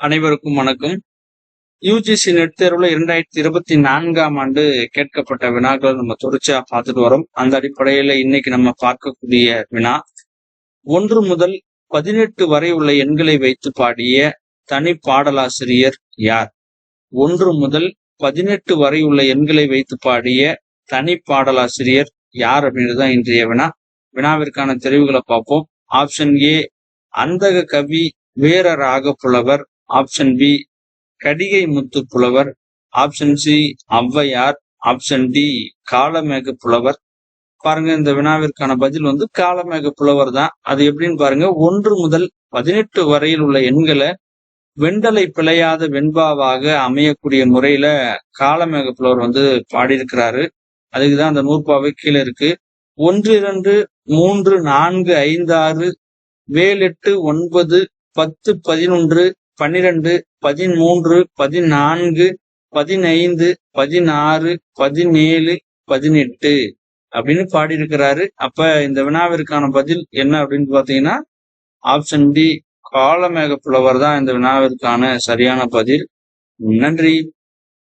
அனைவருக்கும் வணக்கம். UGC net தேர்வுல இரண்டாயிரத்தி இருபத்தி நான்காம் ஆண்டு கேட்கப்பட்ட வினாக்களை நம்ம தொடர்ச்சியா பார்த்துட்டு வரோம். அந்த அடிப்படையில இன்னைக்கு நம்ம பார்க்கக்கூடிய வினா ஒன்று முதல் பதினெட்டு வரை உள்ள எண்களை வைத்து பாடிய தனி பாடலாசிரியர் யார்? ஒன்று முதல் பதினெட்டு வரை உள்ள எண்களை வைத்து பாடிய தனி பாடலாசிரியர் யார் அப்படின்றதுதான் இன்றைய வினா. வினாவிற்கான தெரிவுகளை பார்ப்போம். ஆப்ஷன் ஏ அந்தக கவி வீர ராக புலவர். Option B Kadigai Muthu Pulavar. Option C Avvaiyar. Option D Kalamega Pulavar. பாருங்க இந்த வினாவிற்கான பதில் வந்து காலமேக புலவர் தான். அது எப்படின்னு பாருங்க ஒன்று முதல் பதினெட்டு வரையில் உள்ள எண்களை வெண்டலை பிழையாத வெண்பாவாக அமையக்கூடிய முறையில காலமேக புலவர் வந்து பாடியிருக்கிறாரு. அதுக்குதான் அந்த நூற்பாவை கீழே இருக்கு. ஒன்று இரண்டு மூன்று நான்கு ஐந்து ஆறு வேலெட்டு ஒன்பது பத்து பதினொன்று பன்னிரண்டு பதிமூன்று பதினான்கு பதினைந்து பதினாறு பதினேழு பதினெட்டு அப்படின்னு பாடியிருக்கிறாரு. அப்ப இந்த வினாவிற்கான பதில் என்ன அப்படின்னு பாத்தீங்கன்னா ஆப்ஷன் டி காலமேக புலவர் தான் இந்த வினாவிற்கான சரியான பதில். நன்றி.